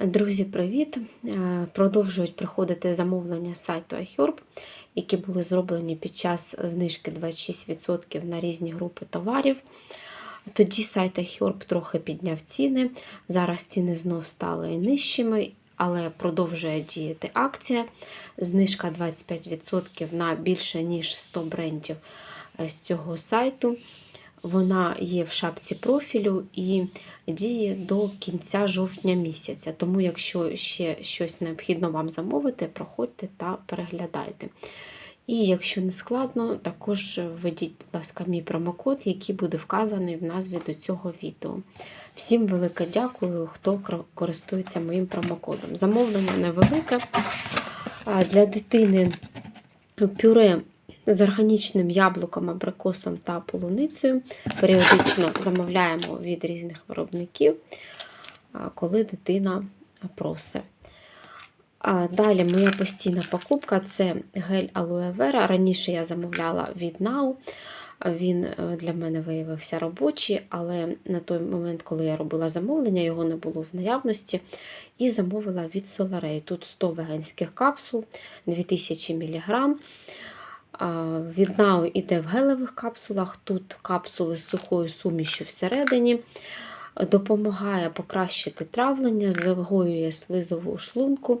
Друзі, привіт! Е, Продовжують приходити замовлення сайту iHerb, які були зроблені під час знижки 26% на різні групи товарів. Тоді сайт iHerb трохи підняв ціни. Зараз ціни знов стали нижчими, але продовжує діяти акція. Знижка 25% на більше ніж 100 брендів е, з цього сайту. Вона є в шапці профілю і діє до кінця жовтня місяця. Тому, якщо ще щось необхідно вам замовити, проходьте та переглядайте. І якщо не складно, також введіть, будь ласка, мій промокод, який буде вказаний в назві до цього відео. Всім велике дякую, хто користується моїм промокодом. Замовлення невелике. Для дитини пюре з органічним яблуком, абрикосом та полуницею. Періодично замовляємо від різних виробників, коли дитина просить. Далі моя постійна покупка це гель Vera. Раніше я замовляла від Now. Він е, для мене виявився робочий, але на той момент, коли я робила замовлення, його не було в наявності. І замовила від Solaray. Тут 100 веганських капсул, 2000 мг. Від Now іде в гелевих капсулах. Тут капсули з сухою сумішю всередині. Допомагає покращити травлення, загоює слизову шлунку.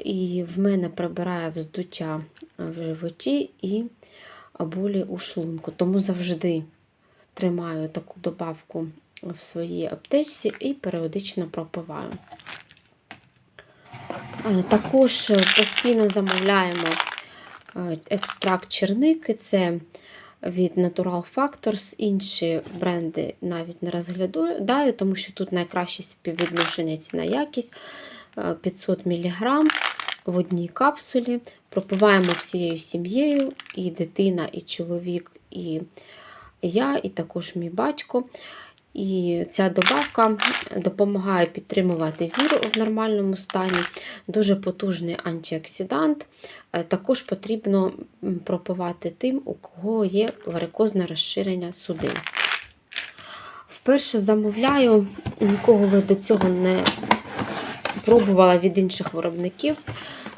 І в мене прибирає вздуття в животі і болі у шлунку. Тому завжди тримаю таку добавку в своїй аптечці і періодично пропиваю. Також постійно замовляємо екстракт черники, це від Natural Factors. Інші бренди навіть не розглядаю, тому що тут найкраще співвідношення ціна якість 500 мг в одній капсулі. Пропиваємо всією сім'єю, і дитина, і чоловік, і я, і також мій батько. І ця добавка допомагає підтримувати зір в нормальному стані, дуже потужний антиоксидант. Е, також потрібно пропивати тим, у кого є варикозне розширення судин. Вперше замовляю, ніколи до цього не пробувала від інших виробників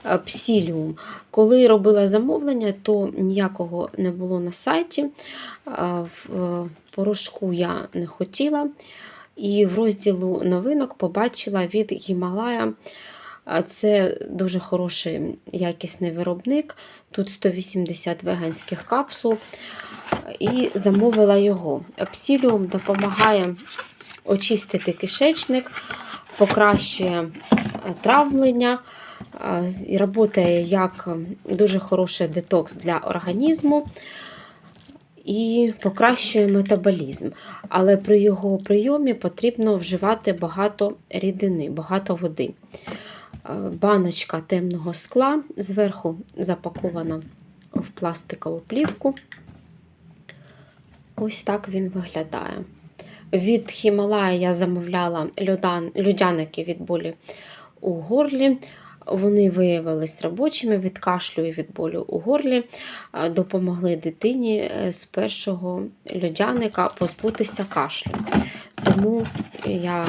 е, псіліум. Коли робила замовлення, то ніякого не було на сайті. В порошку я не хотіла. І в розділу новинок побачила від Гімалая. Це дуже хороший якісний виробник. Тут 180 веганських капсул. І замовила його. Псіліум допомагає очистити кишечник, покращує травлення. І Працює як дуже хороший детокс для організму і покращує метаболізм. Але при його прийомі потрібно вживати багато рідини, багато води. Баночка темного скла, зверху запакована в пластикову плівку. Ось так він виглядає. Від Хімалая я замовляла людяники від болі у горлі. Вони виявились робочими від кашлю і від болю у горлі, допомогли дитині е, з першого льодяника позбутися кашлю. Тому я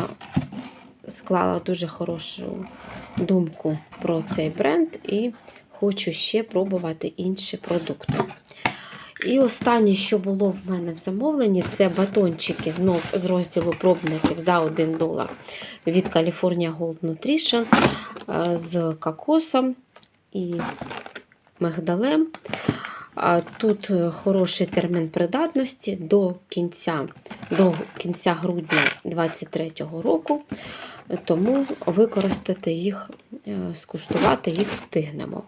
склала дуже хорошу думку про цей бренд і хочу ще пробувати інші продукти. І останнє, що було в мене в замовленні, це батончики знов з розділу пробників за 1 долар від California Gold Nutrition е, з кокосом і мигдалем. Тут хороший термін придатності до кінця до кінця грудня 2023 року, тому використати їх, е, скуштувати їх встигнемо.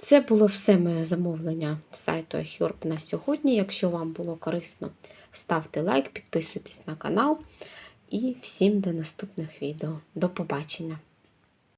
Це було все моє замовлення сайту iHerb на сьогодні. Якщо вам було корисно, ставте лайк, підписуйтесь на канал. І всім до наступних відео. До побачення!